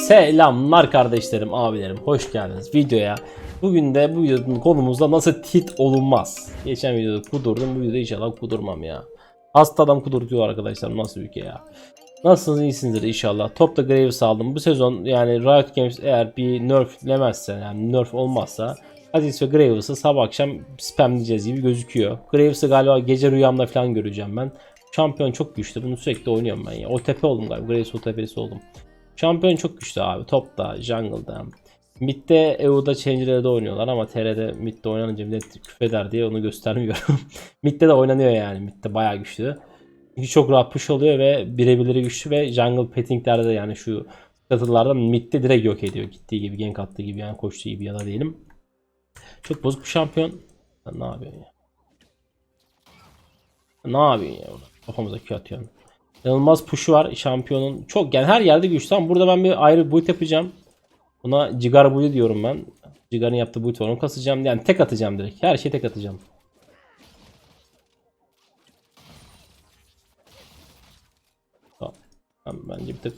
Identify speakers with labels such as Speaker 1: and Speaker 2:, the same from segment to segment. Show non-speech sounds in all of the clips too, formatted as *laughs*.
Speaker 1: Selamlar kardeşlerim, abilerim. Hoş geldiniz videoya. Bugün de bu videonun konumuzda nasıl tit olunmaz. Geçen videoda kudurdum, bu videoda inşallah kudurmam ya. Hasta adam kudurtuyor arkadaşlar, nasıl ülke ya. Nasılsınız, iyisinizdir inşallah. Topta Graves aldım. Bu sezon yani Riot Games eğer bir nerflemezse, yani nerf olmazsa Aziz ve Graves'ı sabah akşam spamleyeceğiz gibi gözüküyor. Graves'ı galiba gece rüyamda falan göreceğim ben. Şampiyon çok güçlü. Bunu sürekli oynuyorum ben ya. OTP oldum galiba. Graves OTP'si oldum. Şampiyon çok güçlü abi. Topta, jungle'da. Mid'de EU'da Change'lerde oynuyorlar ama TR'de mid'de oynanınca millet küfreder diye onu göstermiyorum. *laughs* mid'de de oynanıyor yani. Mid'de bayağı güçlü. Çünkü çok rahat push oluyor ve birebirleri güçlü ve jungle pettinglerde de yani şu katılarda mid'de direkt yok ediyor. Gittiği gibi, gank attığı gibi yani koştuğu gibi ya da diyelim. Çok bozuk bir şampiyon. Sen ne yapıyorsun ya? Ne yapıyorsun ya? Kafamıza Q atıyorsun. İnanılmaz push'u var şampiyonun. Çok yani her yerde güçlü. Tamam burada ben bir ayrı build yapacağım. Buna Cigar build diyorum ben. Cigar'ın yaptığı build var. Onu kasacağım. Yani tek atacağım direkt. Her şeyi tek atacağım. Tamam. Bence bir tık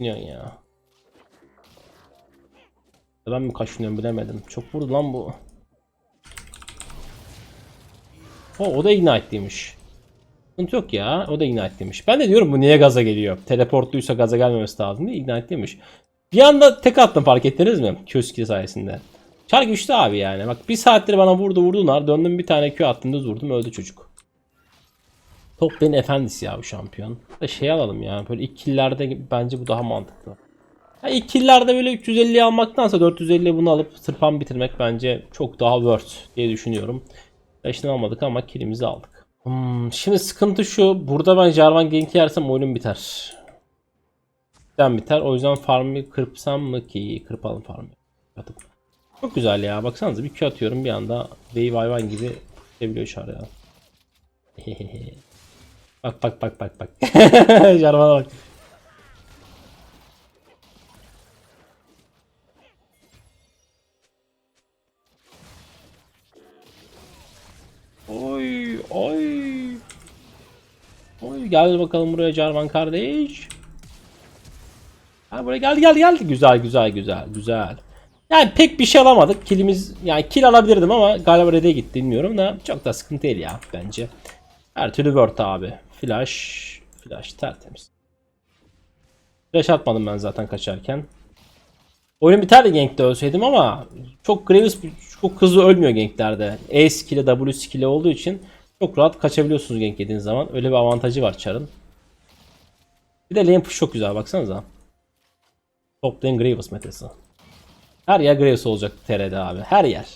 Speaker 1: Dinliyorsun ya. Ben mi kaşınıyorum bilemedim. Çok vurdu lan bu. O, o da ignite'liymiş. Sıkıntı yok ya. O da ignite'liymiş. Ben de diyorum bu niye gaza geliyor? Teleportluysa gaza gelmemesi lazım diye ignite'liymiş. Bir anda tek attım fark ettiniz mi? Q skill sayesinde. Çar güçlü abi yani. Bak bir saattir bana vurdu vurdular. Döndüm bir tane Q attım düz vurdum öldü çocuk. Top benim efendisi ya bu şampiyon. Şey alalım ya. Böyle ilk killerde bence bu daha mantıklı. Ha, ilk killerde böyle 350 almaktansa 450 bunu alıp tırpan bitirmek bence çok daha worth diye düşünüyorum. Beşini almadık ama killimizi aldık. Hmm, şimdi sıkıntı şu. Burada ben Jarvan Gank'i yersem oyunum biter. Cidden biter. O yüzden farmı kırpsam mı ki? Kırpalım farmı. Atıp. Çok güzel ya. Baksanıza bir Q atıyorum bir anda Wave hayvan gibi gidebiliyor çağrı ya. *laughs* bak bak bak bak bak. *laughs* Jarvan'a bak. Oy oy. Gel bakalım buraya Jarvan kardeş. Ha buraya geldi geldi geldi. Güzel güzel güzel güzel. Yani pek bir şey alamadık. Kilimiz yani kill alabilirdim ama galiba red'e gitti bilmiyorum da çok da sıkıntı değil ya bence. Her türlü word abi. Flash flash tertemiz. Flash atmadım ben zaten kaçarken. Oyun biterdi gankte ölseydim ama çok Graves çok hızlı ölmüyor ganklerde. E skill'i W skill'i olduğu için çok rahat kaçabiliyorsunuz gank yediğiniz zaman. Öyle bir avantajı var Char'ın. Bir de lane push çok güzel baksanıza. Top lane Graves metası. Her yer Graves olacak TR'de abi. Her yer.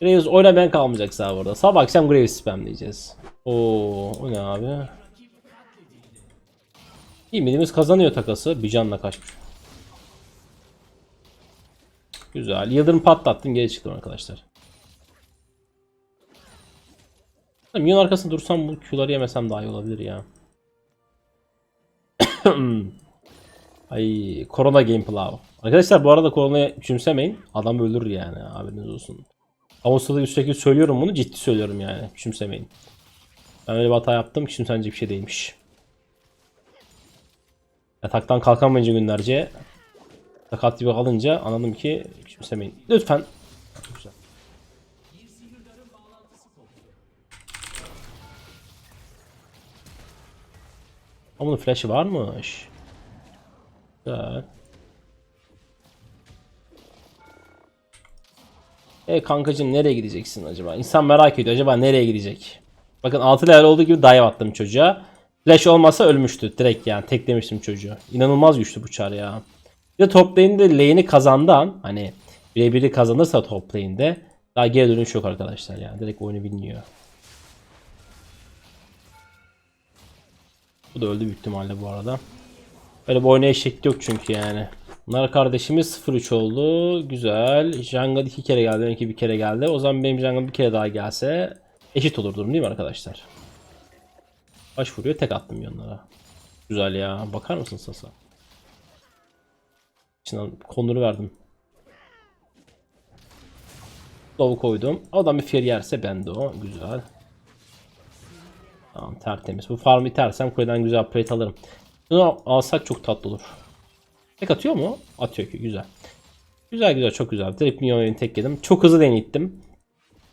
Speaker 1: Graves oynamayan kalmayacak sağ burada. Sabah akşam Graves spamleyeceğiz. Oo, o ne abi? İyi midimiz kazanıyor takası. Bir canla kaçmış. Güzel. Yıldırım patlattım geri çıktım arkadaşlar. Minyon arkasında dursam bu Q'ları yemesem daha iyi olabilir ya. *coughs* Ay korona gameplay. Arkadaşlar bu arada koronayı küçümsemeyin. Adam ölür yani haberiniz olsun. Ama sırada üstteki söylüyorum bunu ciddi söylüyorum yani. Küçümsemeyin. Ben öyle bir hata yaptım küçümsenecek bir şey değilmiş. Yataktan kalkamayınca günlerce sakat gibi kalınca anladım ki küçümsemeyin. Lütfen. Çok güzel. Ama bunun flash'ı varmış. Güzel. E kankacım nereye gideceksin acaba? İnsan merak ediyor acaba nereye gidecek? Bakın 6 level olduğu gibi dive attım çocuğa. Flash olmasa ölmüştü direkt yani teklemiştim çocuğu. İnanılmaz güçlü bu çar ya. Bir de top lane'de lane'i kazandan hani birebiri kazanırsa top lane'de daha geri dönüş yok arkadaşlar yani direkt oyunu bilmiyor. Bu da öldü büyük ihtimalle bu arada. Böyle bir oynayış şekli yok çünkü yani. Bunlar kardeşimiz 0-3 oldu. Güzel. Jungle iki kere geldi. Benimki bir kere geldi. O zaman benim Jungle bir kere daha gelse eşit olur durum değil mi arkadaşlar? Baş vuruyor. Tek attım yanlara. Güzel ya. Bakar mısın Sasa? İçinden konuru verdim. Low koydum. Adam bir fear yerse ben de o. Güzel. Tamam tertemiz. Bu farmı itersem kuleden güzel plate alırım. Bunu alsak çok tatlı olur. Tek atıyor mu? Atıyor ki güzel. Güzel güzel çok güzel. Direkt minyon tek yedim. Çok hızlı denettim.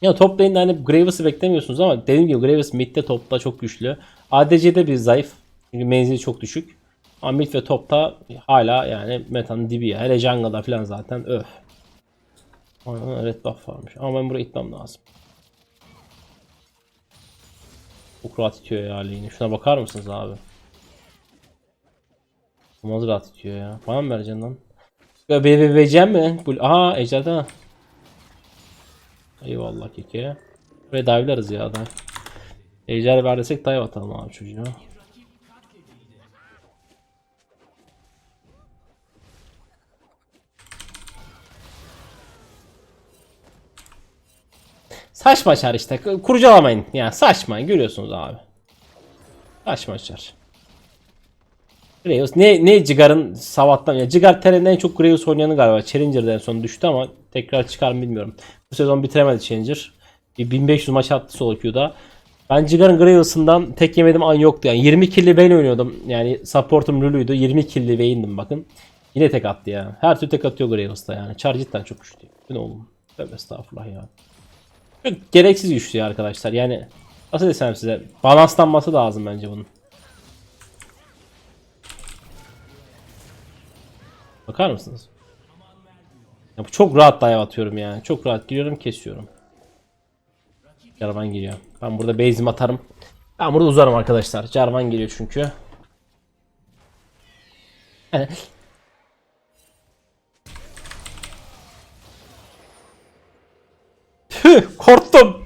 Speaker 1: Ya top lane'de hani Graves'ı beklemiyorsunuz ama dediğim gibi Graves midde topta çok güçlü. ADC'de bir zayıf. Çünkü menzili çok düşük. Ama mid ve topta hala yani metanın dibi ya. Hele jungle'da falan zaten öf. Aynen red buff varmış. Ama ben buraya itmem lazım. Çok rahat itiyor. Şuna bakar mısınız abi? Olmaz rahat itiyor ya. Bana mı vereceksin lan? Ya mi? Bu... Aha ejderha. Eyvallah keke. Buraya dive'larız ya da. Ejder ver desek dive atalım abi çocuğa. Saçma çar işte. Kurcalamayın. Yani saçma. Görüyorsunuz abi. Saçma çar. Graves ne ne Cigar'ın savattan ya Cigar TR'nin en çok Graves oynayanı galiba. Challenger'da en son düştü ama tekrar çıkar mı bilmiyorum. Bu sezon bitiremedi Challenger. Bir 1500 maç attı solo queue'da. Ben Cigar'ın Graves'ından tek yemedim an yoktu yani. 20 killi Vayne oynuyordum. Yani support'um Lulu'ydu. 20 killi Vayne'dim bakın. Yine tek attı ya. Her türlü tek atıyor Graves'ta yani. Char çok güçlü. Ne oğlum? Tövbe estağfurullah ya. Gereksiz güçlü ya arkadaşlar. Yani nasıl desem size balanslanması lazım bence bunun. Bakar mısınız? Ya bu çok rahat dive atıyorum yani. Çok rahat giriyorum kesiyorum. Jarvan geliyor. Ben burada base'imi atarım. Ben burada uzarım arkadaşlar. Jarvan geliyor çünkü. Korktum.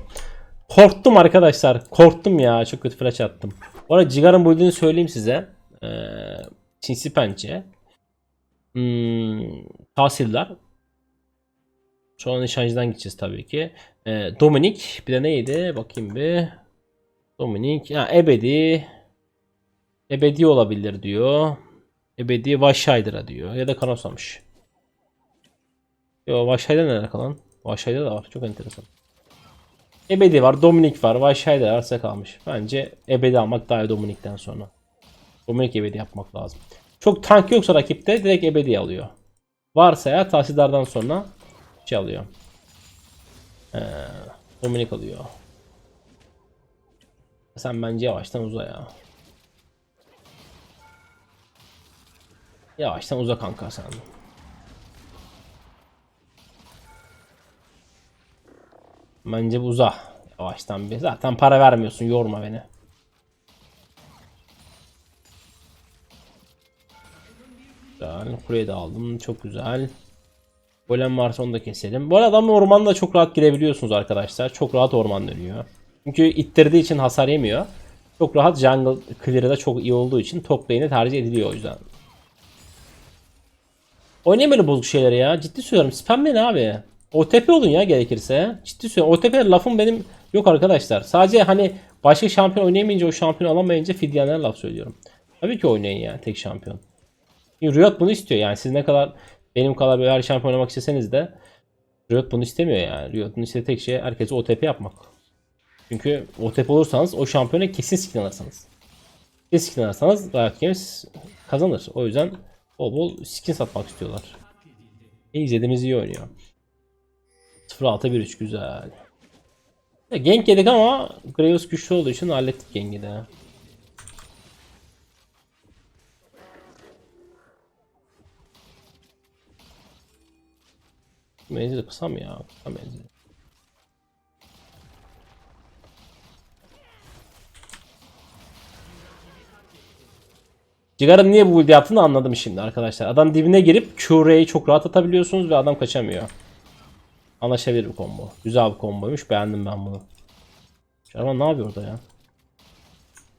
Speaker 1: Korktum arkadaşlar. Korktum ya. Çok kötü flash attım. Bu arada Cigar'ın build'ini söyleyeyim size. Ee, Sinsi pençe. Hmm, tahsiller. Sonra nişancıdan gideceğiz tabii ki. Ee, Dominik. Bir de neydi? Bakayım bir. Dominik. Ha, ebedi. Ebedi olabilir diyor. Ebedi Vashayder'a diyor. Ya da Kanosamış. Yo Vashayder nerede kalan? Vashayder de var. Çok enteresan. Ebedi var. Dominik var. Vashayder arsa kalmış. Bence ebedi almak daha iyi Dominik'ten sonra. Dominik ebedi yapmak lazım. Çok tank yoksa rakipte direkt ebedi alıyor. Varsa ya tahsildardan sonra şey alıyor. Ee, Dominik alıyor. Sen bence yavaştan uza ya. Yavaştan uza kanka sen. Bence bu uza. Yavaştan bir. Zaten para vermiyorsun. Yorma beni. Güzel. Kuleyi de aldım. Çok güzel. Golem varsa onu da keselim. Bu arada ormanda çok rahat girebiliyorsunuz arkadaşlar. Çok rahat orman dönüyor. Çünkü ittirdiği için hasar yemiyor. Çok rahat jungle clear'ı da çok iyi olduğu için top lane'e tercih ediliyor o yüzden. Oynayın böyle bozuk şeyleri ya. Ciddi söylüyorum. Spamleyin abi. OTP olun ya gerekirse. Ciddi söylüyorum. OTP lafım benim yok arkadaşlar. Sadece hani başka şampiyon oynayamayınca o şampiyon alamayınca fidyenler laf söylüyorum. Tabii ki oynayın yani tek şampiyon. Riot bunu istiyor yani siz ne kadar benim kadar böyle her şampiyon oynamak isteseniz de Riot bunu istemiyor yani. Riot'un istediği tek şey herkese OTP yapmak. Çünkü OTP olursanız o şampiyona kesin skin alırsınız. Kesin skin alırsanız Riot Games kazanır. O yüzden bol bol skin satmak istiyorlar. E izlediğimiz iyi oynuyor. 0-6-1-3 güzel. Ya, gank yedik ama Graves güçlü olduğu için hallettik gank'i de. Menzili kısa mı ya? Kısa menzili. Cigar'ın niye bu build yaptığını anladım şimdi arkadaşlar. Adam dibine girip Q'reyi çok rahat atabiliyorsunuz ve adam kaçamıyor. Anlaşabilir bir combo. Güzel bir komboymuş. Beğendim ben bunu. Jarvan ne yapıyor orada ya?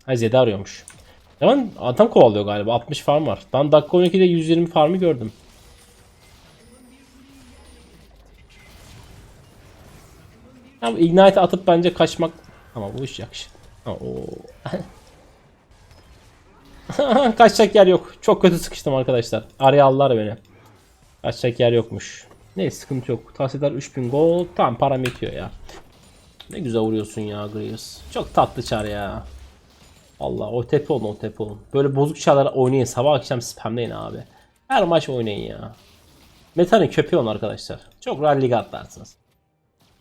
Speaker 1: Ha Zed'i arıyormuş. Jarvan adam kovalıyor galiba. 60 farm var. Ben dakika 12'de 120 farmı gördüm. Ama Ignite atıp bence kaçmak ama bu iş yakışır. *laughs* Kaçacak yer yok. Çok kötü sıkıştım arkadaşlar. Araya aldılar beni. Kaçacak yer yokmuş. Ne sıkıntı yok. Tahsildar 3000 gold. Tamam param yetiyor ya. Ne güzel vuruyorsun ya Graves. Çok tatlı çar ya. Allah o tepe olun o tepe olun. Böyle bozuk çarlar oynayın. Sabah akşam spamleyin abi. Her maç oynayın ya. Meta'nın köpeği olun arkadaşlar. Çok rahat lig atlarsınız.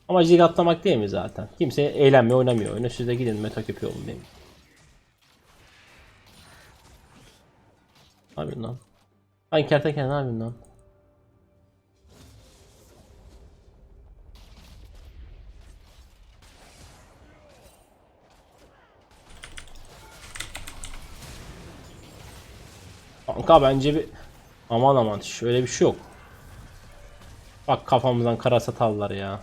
Speaker 1: Ama lig atlamak değil mi zaten? Kimse eğlenmiyor oynamıyor oyunu. Siz de gidin meta köpeği olun benim. Ne yapıyorsun lan? Lan kertenkele ne yapıyorsun lan? Kanka bence bir aman aman şöyle bir şey yok. Bak kafamızdan kara satallar ya.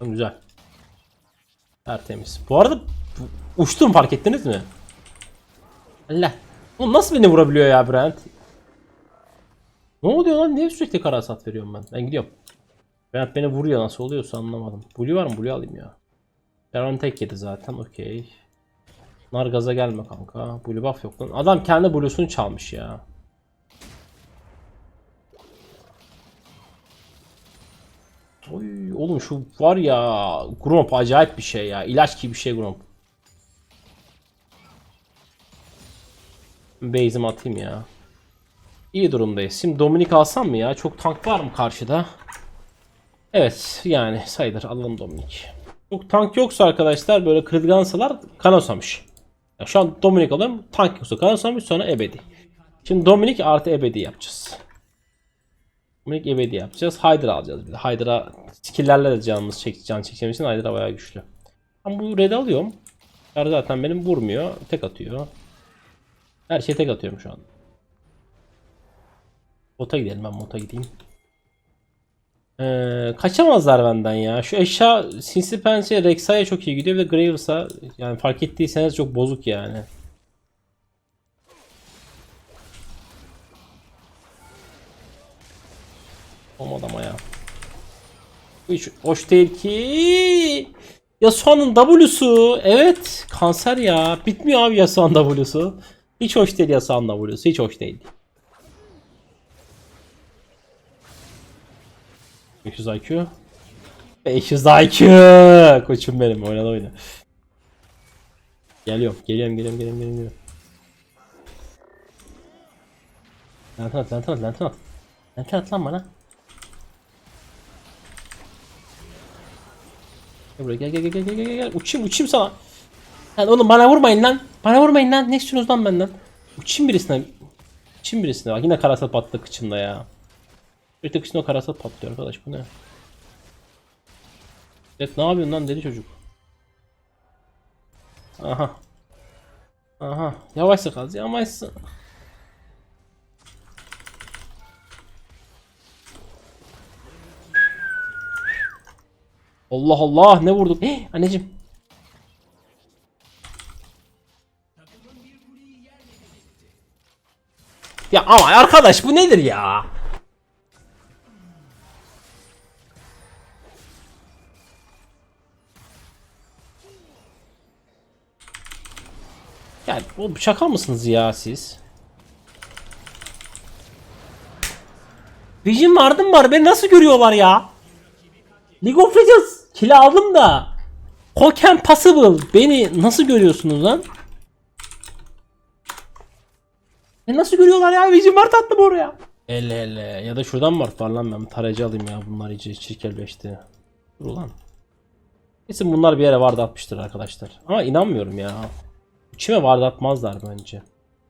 Speaker 1: Güzel. Tertemiz. Bu arada uçtum fark ettiniz mi? Allah. Oğlum nasıl beni vurabiliyor ya Brent? Ne oluyor lan? Niye sürekli kara sat veriyorum ben? Ben gidiyorum. Brent beni vuruyor nasıl oluyorsa anlamadım. Blue var mı? Blue alayım ya. Baron tek yedi zaten okey. Nar gaza gelme kanka. Blue buff yok lan. Adam kendi blue'sunu çalmış ya. Oy, oğlum şu var ya Gromp acayip bir şey ya. İlaç gibi bir şey Gromp. Base'imi atayım ya. İyi durumdayız. Şimdi Dominik alsam mı ya? Çok tank var mı karşıda? Evet yani sayılır alalım Dominik. Çok tank yoksa arkadaşlar böyle kırılgansalar kanosamış. Ya şu an Dominik alıyorum. Tank yoksa kanosamış sonra ebedi. Şimdi Dominik artı ebedi yapacağız. Dominik ebedi yapacağız. Hydra alacağız bir de. Hydra skill'lerle de canımız çek, can çekeceğim için Hydra bayağı güçlü. Ben bu red alıyorum. Çar zaten benim vurmuyor. Tek atıyor. Her şey tek atıyorum şu an. Bota gidelim ben bota gideyim. Ee, kaçamazlar benden ya. Şu eşya Sinsi Pense Rek'Sai'ye çok iyi gidiyor. Bir de Graves'a yani fark ettiyseniz çok bozuk yani. Olmadı ama ya. Hiç hoş değil ki. Yasuo'nun W'su. Evet. Kanser ya. Bitmiyor abi Yasuo'nun W'su. Hiç hoş değil Yasuo'nun W'su. Hiç hoş değil. 500 IQ. 500 IQ. Koçum benim. Oynadı oyna. Geliyorum. Geliyorum. Geliyorum. Geliyorum. Geliyorum. Lantern at. Lantern at. Lantern at. Lantern at lan bana. Gel buraya gel gel gel gel gel gel gel. Uçayım uçayım sana. Lan oğlum bana vurmayın lan. Bana vurmayın lan. Ne istiyorsunuz lan benden? Uçayım birisine. Uçayım birisine. Bak yine karasat patladı kıçımda ya. Sürekli kıçında karasat patlıyor arkadaş bu ne? Evet ne yapıyorsun lan deli çocuk. Aha. Aha. Yavaşsa kaz yavaşsa. Allah Allah ne vurduk? Anneciğim. Ya ama arkadaş bu nedir ya? Ya oğlum şaka mısınız ya siz? Vision vardım var beni nasıl görüyorlar ya? League of Legends kill aldım da Hoken Possible beni nasıl görüyorsunuz lan? Beni nasıl görüyorlar ya? Vision var tatlım oraya. Elle elle ya da şuradan var var lan ben tarayıcı alayım ya bunlar iyice çirkelleşti. Dur ulan. Kesin bunlar bir yere vardı atmıştır arkadaşlar. Ama inanmıyorum ya. İçime vardı atmazlar bence.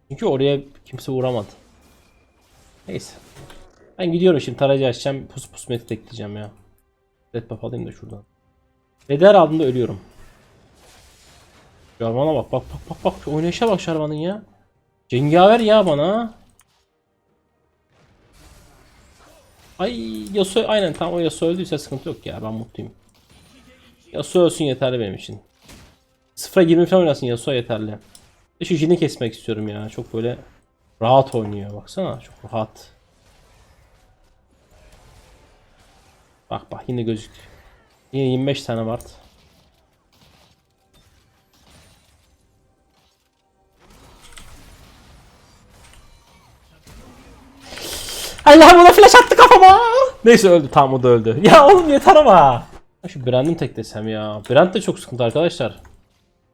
Speaker 1: Çünkü oraya kimse uğramadı. Neyse. Ben gidiyorum şimdi tarayıcı açacağım. Pus pus meti ekleyeceğim ya. Red buff alayım da şuradan. Reder aldığımda ölüyorum. Jarvan'a bak bak bak bak bak. Oynayışa bak Jarvan'ın ya. Cengaver ya bana. Ay Yasuo aynen tam o Yasuo öldüyse sıkıntı yok ya ben mutluyum. Yasuo ölsün yeterli benim için. Sıfıra 20 falan oynasın Yasuo yeterli. Şu Jin'i kesmek istiyorum ya. Çok böyle rahat oynuyor. Baksana çok rahat. Bak bak yine gözük. Yine 25 tane var. Allah bana flash attı kafama. Neyse öldü tamam o da öldü. Ya oğlum yeter ama. Şu Brand'im tek desem ya. Brand de çok sıkıntı arkadaşlar.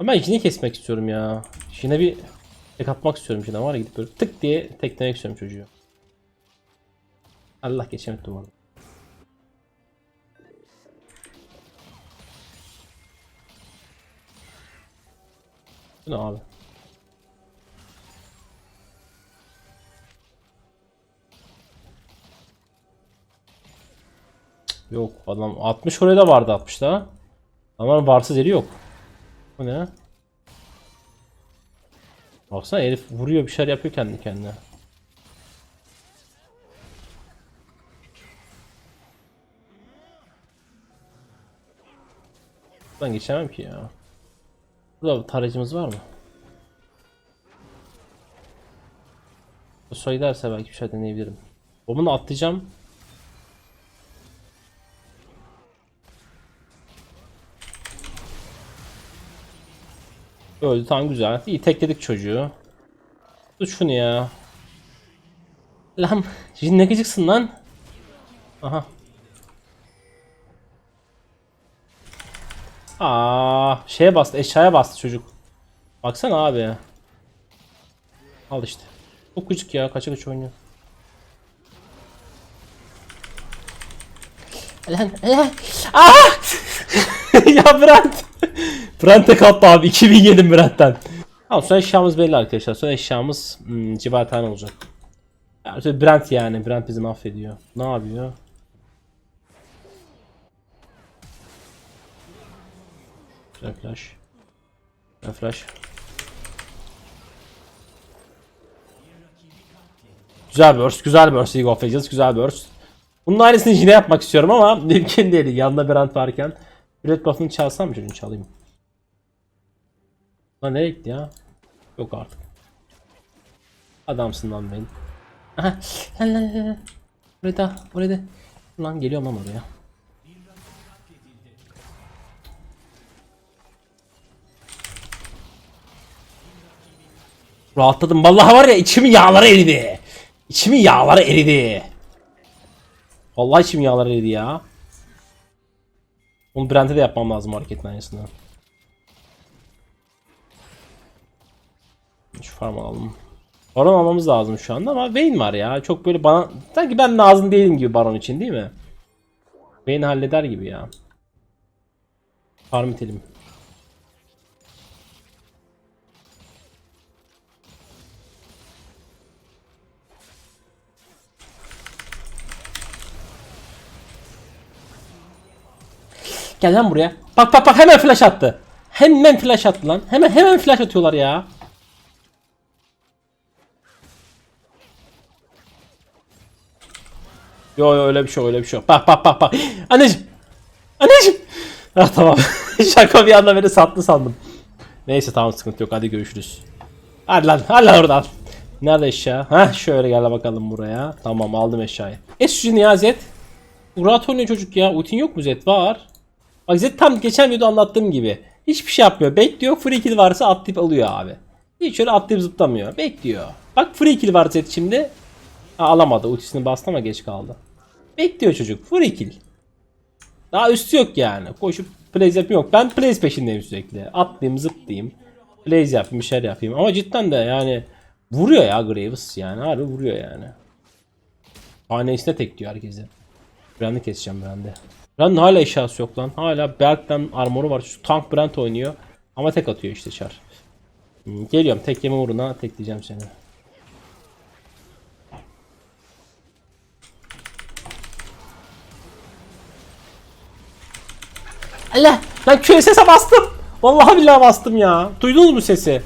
Speaker 1: Ama ben kesmek istiyorum ya. Jin'e bir Tek atmak istiyorum şimdi var ya gidip böyle tık diye teklemek istiyorum çocuğu. Allah geçemedim duvarı. Bu ne abi? Yok adam 60 oraya da vardı 60 da. Ama varsız yeri yok. Bu ne? Baksana herif vuruyor bir şeyler yapıyor kendi kendine. Buradan geçemem ki ya. Burada tarayıcımız var mı? Bu sayı derse belki bir şey deneyebilirim. Bombunu atlayacağım. Öldü tamam güzel. İyi tekledik çocuğu. Tut şunu ya. Lan şimdi ne gıcıksın lan? Aha. Aa, şeye bastı, eşyaya bastı çocuk. Baksana abi. Al işte. Çok gıcık ya, kaça kaç oynuyor. Lan, lan. Aa! *laughs* ya Brent. Brent'e kaptı abi. 2000 yedim Brent'ten. Tamam son eşyamız belli arkadaşlar. Son eşyamız hmm, civartane olacak. Ya, işte Brent yani. Brent bizi mahvediyor. Ne yapıyor? Güzel flash. Güzel flash. Güzel burst, güzel burst League of Legends, güzel burst. Bunun aynısını yine yapmak istiyorum ama mümkün değil. Yanında Brand varken. Red buff'ını çalsam mı çocuğun çalayım. Lan nereye gitti ya? Yok artık. Adamsın lan benim. Aha. Lan lan lan lan. Buraya da, buraya da. Lan geliyorum lan oraya. Rahatladım. Vallahi var ya içimin yağları eridi. İçimin yağları eridi. Vallahi içimin yağları eridi ya. Onu Brent'e de yapmam lazım hareketin aynısını. Şu farm alalım. Baron almamız lazım şu anda ama Vayne var ya. Çok böyle bana... Sanki ben lazım değilim gibi Baron için değil mi? Vayne halleder gibi ya. Farm itelim. Gel lan buraya. Bak bak bak hemen flash attı. Hemen flash attı lan. Hemen hemen flash atıyorlar ya. Yo yo öyle bir şey öyle bir şey. Bak bak bak bak. Anneciğim. Anneciğim. Ah tamam. *laughs* Şaka bir anda beni sattı sandım. Neyse tamam sıkıntı yok hadi görüşürüz. Hadi lan hadi lan oradan. Nerede eşya? Heh şöyle gel bakalım buraya. Tamam aldım eşyayı. Es şu ya Zed. Rahat oynuyor çocuk ya. Ultin yok mu Zed? Var. Bak Zed tam geçen videoda anlattığım gibi. Hiçbir şey yapmıyor. Bekliyor. Free kill varsa atlayıp alıyor abi. Hiç öyle atlayıp zıplamıyor. Bekliyor. Bak free kill var Zed şimdi. Ha, alamadı. Ultisini bastı ama geç kaldı. Bekliyor çocuk. Free kill. Daha üstü yok yani. Koşup plays yapayım yok. Ben plays peşindeyim sürekli. Atlayayım zıplayayım. Plays yapayım bir şeyler yapayım. Ama cidden de yani vuruyor ya Graves yani. Harbi vuruyor yani. Hanesine tek diyor herkese. Brand'i keseceğim Brand'i. Brand'in hala eşyası yok lan. Hala Berk'ten armoru var. Şu tank Brand oynuyor. Ama tek atıyor işte çar. Hmm, Geliyorum tek yeme uğruna tekleyeceğim seni. Allah! Lan QSS'e bastım. Vallahi billahi bastım ya. Duydunuz mu sesi?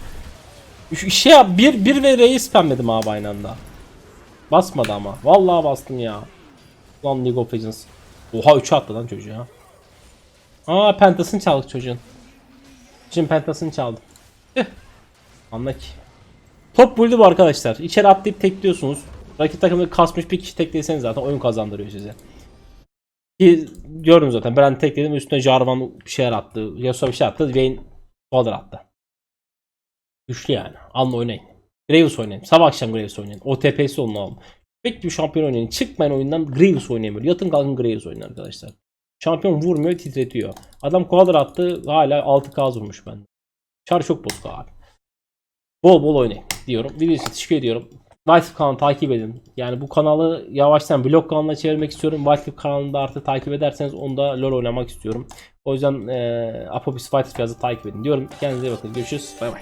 Speaker 1: Şey yap bir bir ve R'yi spamledim abi aynı anda. Basmadı ama. Vallahi bastım ya. Lan League of Legends. Oha 3'e attı lan çocuğa. Aa pentasını çaldık çocuğun. Şimdi pentasını çaldım. Tüh. Anla ki. Top buldu bu arkadaşlar. İçeri atlayıp tekliyorsunuz. Rakip takımda kasmış bir kişi tekleyseniz zaten oyun kazandırıyor size. Ki gördüm zaten. Ben tekledim üstüne Jarvan bir şeyler attı. Yasuo bir şey attı. Vayne Waller attı. Güçlü yani. Alın oynayın. Graves oynayın. Sabah akşam Graves oynayın. OTP'si olun alın. Pek bir şampiyon oynayın. Çıkmayın oyundan Graves oynayın böyle. Yatın kalkın Graves oynayın arkadaşlar. Şampiyon vurmuyor titretiyor. Adam Quadra attı hala 6K vurmuş bende. Çar çok bozuk abi. Bol bol oynayın. diyorum. Video için teşekkür ediyorum. White kanalı takip edin. Yani bu kanalı yavaştan blog kanalına çevirmek istiyorum. White kanalında artık takip ederseniz onda LoL oynamak istiyorum. O yüzden e, Apopis Fighters yazı takip edin diyorum. Kendinize iyi bakın. Görüşürüz. Bay bay.